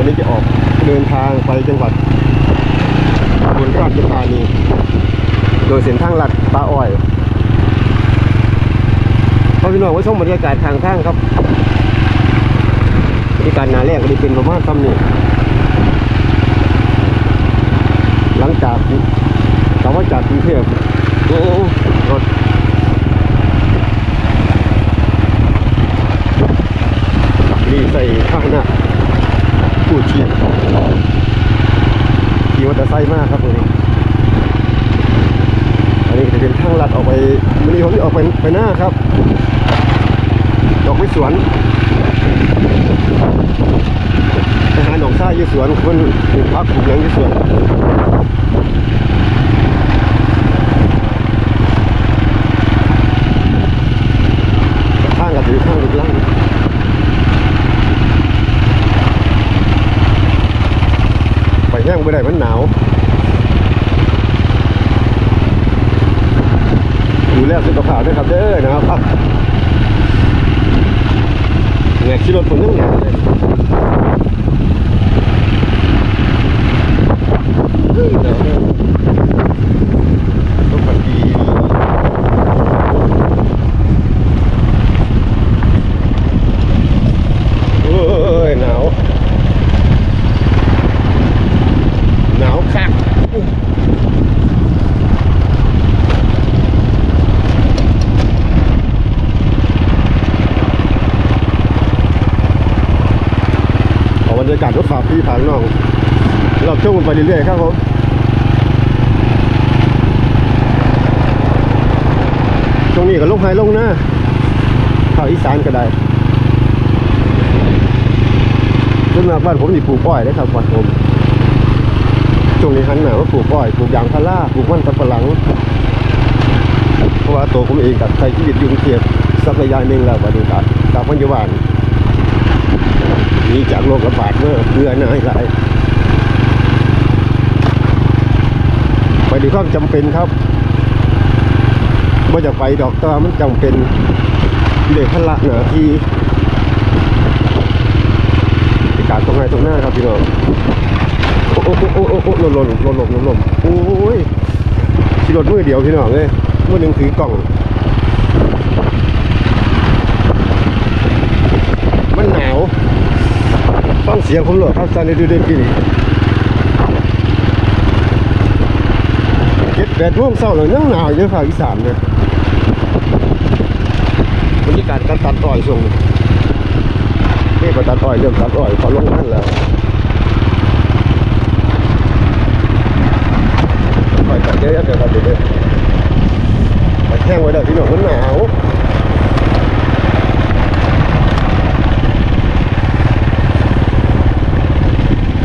วันนี้จะออกเดินทางไปจังหวัดอุบลราชธานี โดยเส้นทางหลักปลาอ้อยพอพี่น้องว่าชมบรรยากาศทางทางครับบรรยากาศหนาแรกก็ได้เป็นประมาณซ้ำนี่หลังจากกลับว่าจากกรุงเทพโอ้โหรถรีใส่ข้างหน้าผู้ชีพขี่มอเตอร์ไซค์มากครับตัวนี้ อันนี้ก็จะเป็นทางลัดออกไป มันนี้ออกไปไปหน้าครับดอกไม้สวนไปหาหนองซ่ายู่สวนคนปลูกพักปลูกหยังยู่สวนข้างกับถือข้างลูกล่างไปแห้งไม่ได้มันหนาว ดูแลสุขภาพด้วยครับ เด้อนะครับแงกขี่รถผมยังแงกเลยเฮ้ยหนาวเนี่ยต้องผัดดีโอ้ยหนาวหนาวคัก เอาบ รยากาศรถฝาพี่ผางน้องเราเที่ยวกันไปเรื่อยๆครับผมช่วงนี้ก็ลงไฮลงหน้าภาคอีสานก็ได้ส่วนมาบ้านผมนี่ปลูกอ้อยได้ครับบ้านผมช่วงนี้หันหน้ามาปลูกอ้อยปลูกยางพาราปลูกมันสำปะหลังเพราะว่าตัวผมเองกับใช้ชีวิตอยุ่งเทียบสักระยะหนึ่งแล้ววันนี้ครับกลับปัจจุบัน นีจากโรคระบาดเมื่อเดือนหนายหลายไปด้วยความจำเป็นครับว่าจะไปดอกตว่ามันจำเป็นเด็กพละหนาทีในการตรงไหนตรงหน้าครับพี่น้องโอ้โอ้โอ้โอ้โอ้หล่นหล่นหล่นหล่นหล่นโอ้ยขี่รถมือเดียวพี่น้องเลยมือหนึ่งถือกล่อง มันหนาว ฟังเสียงผมหรอครับซันในดูเด่นที่นี่เจ็ดแปดโมงเช้าเลยยังหนาวอยู่ภาคอีสานเลยบรรยากาศการตัดอ้อยช่งนี้นี่ก็ตัดอ้อยเริ่มตัดอ้อยเขาลงนั่นแล้วอ้อยตัดเยอะๆเดี๋ยวตัดเยอะๆไปแข้งไว้ได้พี่หนองมันหนาว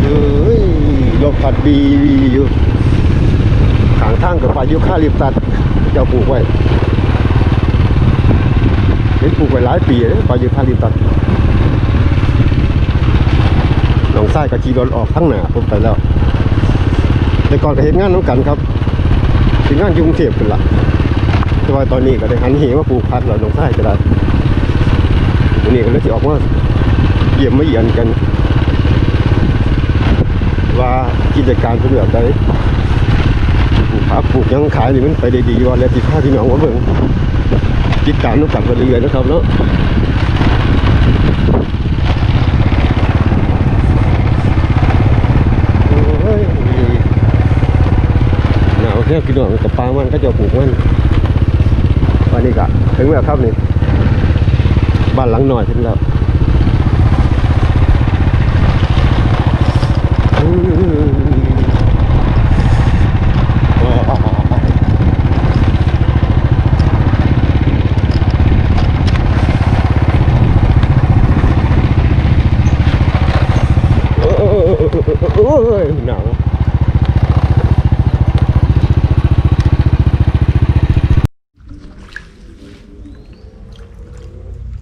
เอ้ย ลมพัดดีอยู่ขางทางกับปลายุค่าลิปตัดเจ้าปลูกไว้เห็นปลูกไว้หลายปีเลยปลายุค่าลิปตัดหนองไส้กับจีรอนออกทั้งหนาผมไปแล้ว แต่ก่อนก็เห็นงานน้ำกันครับเห็นงานยุ่กรุงเทพเป็นหลักแต่ว่าตอนนี้ก็ได้หันเหว่าปลูกพัดแล้วหนองไส้ก็ได้วันนี้ก็เลยที่ออกมาเยี่ยมมาเยียนกัน ว่ากิ จการเป็นแบบใดปลูกผักปลูกยังขายนี่มันไปได้ดีว่าแล้วที่ข้าพี่น้องว่าเบิ่งติดตามน้ำกันไปเรื่อยๆนะครับเนาะโอ้ยหนาวแค่พี่น้องกับปลามันก็จะปลูกมันวันนี้ก็ถึงแล้วครับนี่บ้านหลังหน่อยถึงแล้ว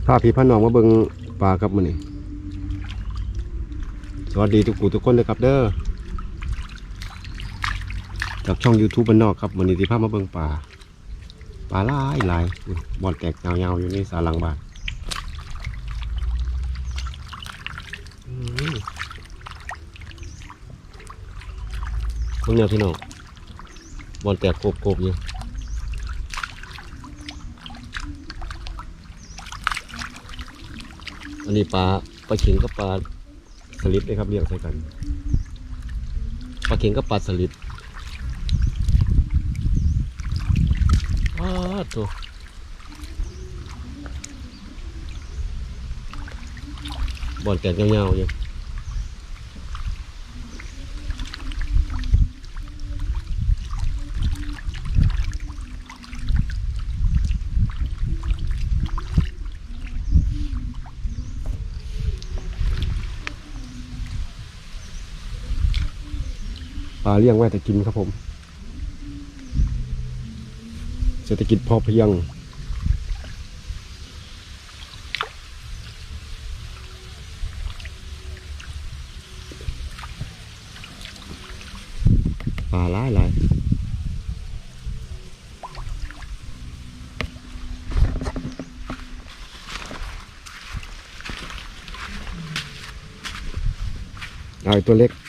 พาพี่พาน้องมาเบิงปลาครับมื้อนี้สวัสดีทุกกูทุกคนเลยครับเด้อจากช่อง YouTube บ้านนอกครับมื้อนี้ที่พามาเบิงปลาปลาลายลายบอลแตกยาวๆอยู่นี่สาลังบ้านคุณเนี่ยพี่น้องบอลแตกโกบๆอยู่ อันนี้ปลาปลาเข็งกับปลาสลิดนะครับเรียกใส่กันปลาเข็งกับปลาสลิดอ้าตัวบอลแกนเงาๆอยู่ ปลาเลี้ยงไว้แต่กินครับผม เศรษฐกิจพอเพียงปลาหลายหลายเอาตัวเล็ก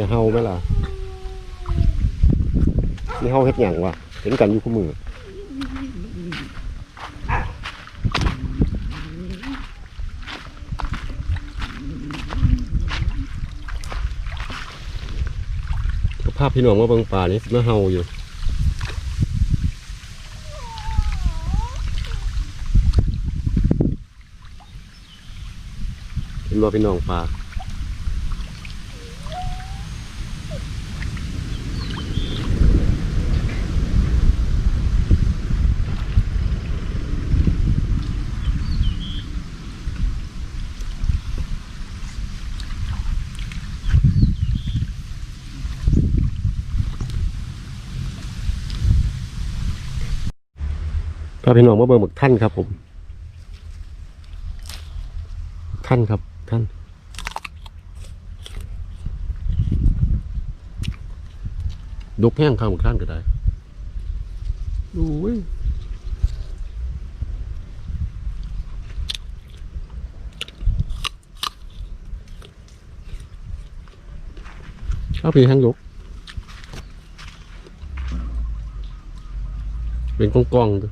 อย่าเฮาไหมล่ะนี่เฮาเฮ็ดหยังวะเห็นกันอยู่คู่มือภาพพี่น้องว่าบางป่านี่มาเฮาอยู่เห็นว่าพี่น้องป่า พาพี่น้องมาเบิ่งหมึกท่านครับผม ท่านครับท่านดกแห้งข้างหมึกท่านก็ได้ดูเว้ยชอบพี่แห้งยกเป็นกองๆด้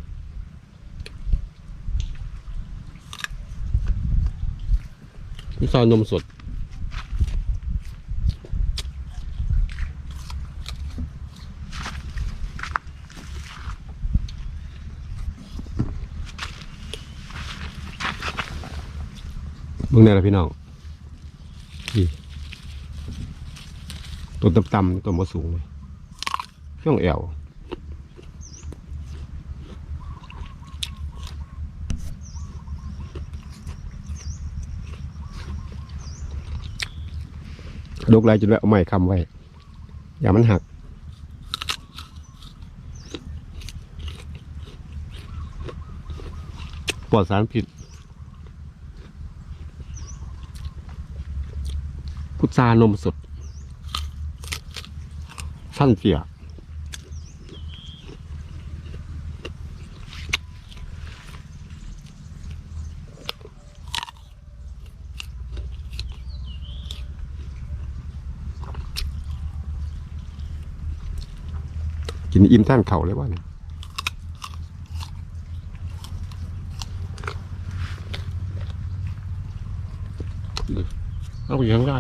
วยมีซอยนมสด มึงเนี่ยแหละพี่น้องตัวต่ำๆตัวมาสูงเลยช่วงแอว ดกไรจนแบบเอาไม้คำไว้ อย่ามันหัก ปลอดสารผิด พุทรานมสดท่านเสีย กินอิ่มท่านเข่าเลยว่าเนี่ยเอาไปยังได้